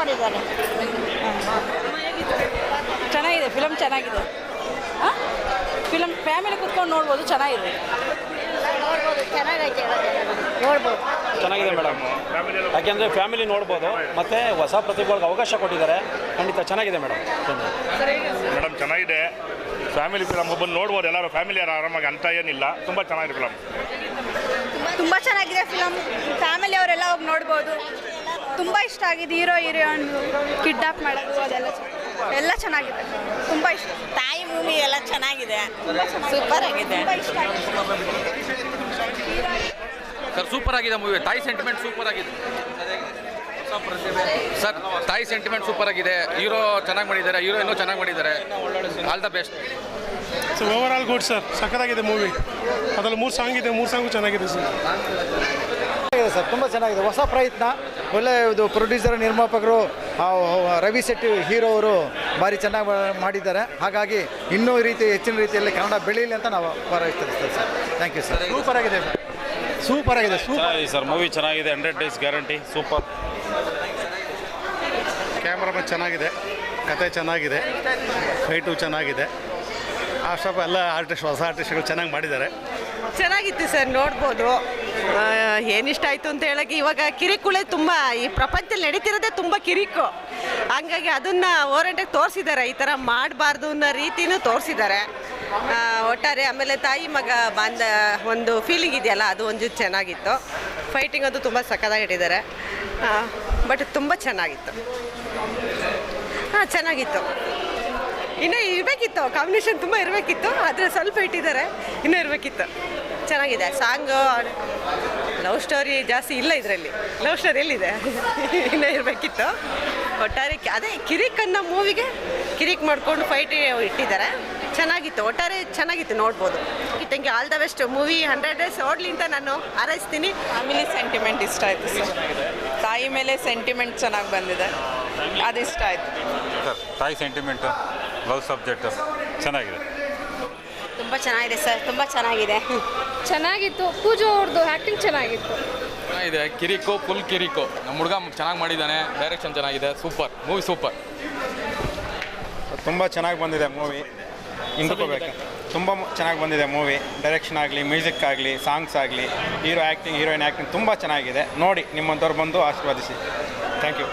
ಮಾಡಿದ್ದಾರೆ. ಚೆನ್ನಾಗಿದೆ ಫಿಲಮ್ ಚೆನ್ನಾಗಿದೆ. ಫಿಲಮ್ ಫ್ಯಾಮಿಲಿ ಕುತ್ಕೊಂಡು ನೋಡ್ಬೋದು ಚೆನ್ನಾಗಿದೆ. ನೋಡ್ಬೋದು ಚೆನ್ನಾಗೈತೆ ನೋಡ್ಬೋದು ಚೆನ್ನಾಗಿದೆ ಮೇಡಮ್ ಯಾಕೆಂದರೆ ಫ್ಯಾಮಿಲಿ ನೋಡ್ಬೋದು ಮತ್ತು ಹೊಸ ಪ್ರತಿಭೆಗಳಿಗೆ ಅವಕಾಶ ಕೊಟ್ಟಿದ್ದಾರೆ. ಖಂಡಿತ ಚೆನ್ನಾಗಿದೆ ಮೇಡಮ್ ಮೇಡಮ್ ಚೆನ್ನಾಗಿದೆ. ಫ್ಯಾಮಿಲಿ ಫಿಲಮ್ ಒಬ್ಬರು ನೋಡ್ಬೋದು ಎಲ್ಲರೂ ಫ್ಯಾಮಿಲಿ ಯಾರು ಆರಾಮಾಗಿ ಅಂತ ಏನಿಲ್ಲ. ತುಂಬ ಚೆನ್ನಾಗಿದೆ ಫಿಲಮ್ ತುಂಬ ಚೆನ್ನಾಗಿದೆ ಫಿಲಮ್ ಫ್ಯಾಮಿಲಿ ಅವರೆಲ್ಲ ಹೋಗಿ ನೋಡ್ಬೋದು. ತುಂಬ ಇಷ್ಟ ಆಗಿದೆ ಹೀರೋ ಹೀರೋಯಿನ್ ಕಿಡ್ನಾಪ್ ಮಾಡೋದು ಅದೆಲ್ಲ ಎಲ್ಲ ಚೆನ್ನಾಗಿದೆ. ತುಂಬ ಇಷ್ಟ. ತಾಯಿ ಮೂವಿ ಎಲ್ಲ ಚೆನ್ನಾಗಿದೆ. ಸೂಪರ್ ಆಗಿದೆ. ತುಂಬ ಇಷ್ಟ ಆಗಿದೆ. ಸರ್ ಸೂಪರ್ ಆಗಿದೆ ಮೂವಿ. ತಾಯಿ ಸೆಂಟಿಮೆಂಟ್ ಸೂಪರ್ ಆಗಿದೆ. ಸರ್ ತಾಯಿ ಸೆಂಟಿಮೆಂಟ್ ಸೂಪರ್ ಆಗಿದೆ. ಹೀರೋ ಚೆನ್ನಾಗಿ ಮಾಡಿದ್ದಾರೆ ಹೀರೋ ಇನ್ನೂ ಚೆನ್ನಾಗಿ ಮಾಡಿದ್ದಾರೆ. All the best so overall good sir ಸಖತ್ತಾಗಿದೆ ಮೂವಿ ಅದರಲ್ಲಿ ಮೂರು ಸಾಂಗ್ ಇದೆ ಮೂರು ಸಾಂಗು ಚೆನ್ನಾಗಿದೆ ಸರ್ ಚೆನ್ನಾಗಿದೆ ಸರ್ ತುಂಬ ಚೆನ್ನಾಗಿದೆ. ಹೊಸ ಪ್ರಯತ್ನ. ಒಳ್ಳೆ ಇದು ಪ್ರೊಡ್ಯೂಸರ್ ನಿರ್ಮಾಪಕರು ಆ, ರವಿ ಶೆಟ್ಟಿ ಹೀರೋ ಅವರು ಭಾರಿ ಚೆನ್ನಾಗಿ ಮಾಡಿದ್ದಾರೆ. ಹಾಗಾಗಿ ಇನ್ನೂ ರೀತಿ ಹೆಚ್ಚಿನ ರೀತಿಯಲ್ಲಿ ಕನ್ನಡ ಬೆಳೀಲಿ ಅಂತ ನಾವು ಭಾವಿಸ್ತೇವೆ sir. Thank you sir super ಆಗಿದೆ ಸರ್. ಸೂಪರ್ ಆಗಿದೆ ಸೂಪರ್ ಸರ್ ಮೂವಿ ಚೆನ್ನಾಗಿದೆ hundred days guarantee super cameraman ಚೆನ್ನಾಗಿದೆ ಕತೆ ಚೆನ್ನಾಗಿದೆ ಫೈಟು ಚೆನ್ನಾಗಿದೆ. ಆ ಸ್ಟಾಪ್ ಎಲ್ಲ ಆರ್ಟಿಸ್ಟ್ ಹೊಸ ಆರ್ಟಿಸ್ಟ್ಗಳು ಚೆನ್ನಾಗಿ ಮಾಡಿದ್ದಾರೆ. ಚೆನ್ನಾಗಿತ್ತು ಸರ್ ನೋಡ್ಬೋದು. ಏನಿಷ್ಟ ಆಯಿತು ಅಂತ ಹೇಳಕ್ಕೆ ಇವಾಗ ಕಿರಿಕುಳೆ ತುಂಬ ಈ ಪ್ರಪಂಚದಲ್ಲಿ ನಡೀತಿರೋದೇ ತುಂಬ ಕಿರಿಕು. ಹಂಗಾಗಿ ಅದನ್ನು ಓರೆಂಟಾಗಿ ತೋರಿಸಿದ್ದಾರೆ, ಈ ಥರ ಮಾಡಬಾರ್ದು ಅನ್ನೋ ರೀತಿನೂ ತೋರಿಸಿದ್ದಾರೆ. ಒಟ್ಟಾರೆ ಆಮೇಲೆ ತಾಯಿ ಮಗ ಬಾಂಧ ಒಂದು ಫೀಲಿಂಗ್ ಇದೆಯಲ್ಲ, ಅದು ಒಂದು ಚೆನ್ನಾಗಿತ್ತು. ಫೈಟಿಂಗ್ ಅದು ತುಂಬ ಇಟ್ಟಿದ್ದಾರೆ ಬಟ್ ತುಂಬ ಚೆನ್ನಾಗಿತ್ತು. ಹಾಂ, ಚೆನ್ನಾಗಿತ್ತು. ಇನ್ನೂ ಇರಬೇಕಿತ್ತು ಕಾಂಬಿನೇಷನ್ ತುಂಬ ಇರಬೇಕಿತ್ತು, ಆದರೆ ಸ್ವಲ್ಪ ಇಟ್ಟಿದ್ದಾರೆ, ಇನ್ನೂ ಇರಬೇಕಿತ್ತು. ಚೆನ್ನಾಗಿದೆ. ಸಾಂಗ್ ಲವ್ ಸ್ಟೋರಿ ಜಾಸ್ತಿ ಇಲ್ಲ ಇದರಲ್ಲಿ. ಲವ್ ಸ್ಟೋರಿ ಎಲ್ಲಿದೆ? ಇನ್ನೂ ಇರಬೇಕಿತ್ತು. ಒಟ್ಟಾರೆ ಕ- ಅದೇ ಕಿರಿಕ್ ಅನ್ನೋ ಮೂವಿಗೆ ಕಿರಿಕ್ ಮಾಡಿಕೊಂಡು ಫೈಟ್ ಇಟ್ಟಿದ್ದಾರೆ. ಚೆನ್ನಾಗಿತ್ತು. ಒಟ್ಟಾರೆ ಚೆನ್ನಾಗಿತ್ತು ನೋಡ್ಬೋದು. Thank you all the best movie hundred days ಓಡ್ಲಿ ಅಂತ ನಾನು ಹಾರೈಸ್ತೀನಿ. ಫ್ಯಾಮಿಲಿ ಸೆಂಟಿಮೆಂಟ್ ಇಷ್ಟ ಆಯಿತು ಸರ್. ತಾಯಿ ಮೇಲೆ ಸೆಂಟಿಮೆಂಟ್ ಚೆನ್ನಾಗಿ ಬಂದಿದೆ. ಅದು ಇಷ್ಟ ಆಯಿತು. ಸರ್ ತಾಯಿ ಸೆಂಟಿಮೆಂಟು ಲವ್ ಸಬ್ಜೆಕ್ಟು ಚೆನ್ನಾಗಿದೆ. ತುಂಬ ಚೆನ್ನಾಗಿದೆ ಸರ್ ತುಂಬ ಚೆನ್ನಾಗಿದೆ. ಚೆನ್ನಾಗಿತ್ತು. ಪೂಜಾ ಅವ್ರದ್ದು ಆ್ಯಕ್ಟಿಂಗ್ ಚೆನ್ನಾಗಿತ್ತು. ಚೆನ್ನಾಗಿದೆ. ಕಿರಿಕೋ ಫುಲ್ ಕಿರಿಕೋ. ನಮ್ಮ ಹುಡುಗ ಚೆನ್ನಾಗಿ ಮಾಡಿದ್ದಾನೆ. ಡೈರೆಕ್ಷನ್ ಚೆನ್ನಾಗಿದೆ. ಸೂಪರ್ ಮೂವಿ ಸೂಪರ್ ತುಂಬ ಚೆನ್ನಾಗಿ ಬಂದಿದೆ ಮೂವಿ ಹಿಂದಕೋಬೇಕು ತುಂಬ ಚೆನ್ನಾಗಿ ಬಂದಿದೆ ಮೂವಿ ಡೈರೆಕ್ಷನ್ ಆಗಲಿ ಮ್ಯೂಸಿಕ್ ಆಗಲಿ ಸಾಂಗ್ಸ್ ಆಗಲಿ ಹೀರೋ ಆ್ಯಕ್ಟಿಂಗ್ ಹೀರೋಯಿನ್ ಆ್ಯಕ್ಟಿಂಗ್ ತುಂಬ ಚೆನ್ನಾಗಿದೆ. ನೋಡಿ ನಿಮ್ಮಂಥವ್ರು ಬಂದು ಆಶೀರ್ವಾದಿಸಿ. Thank you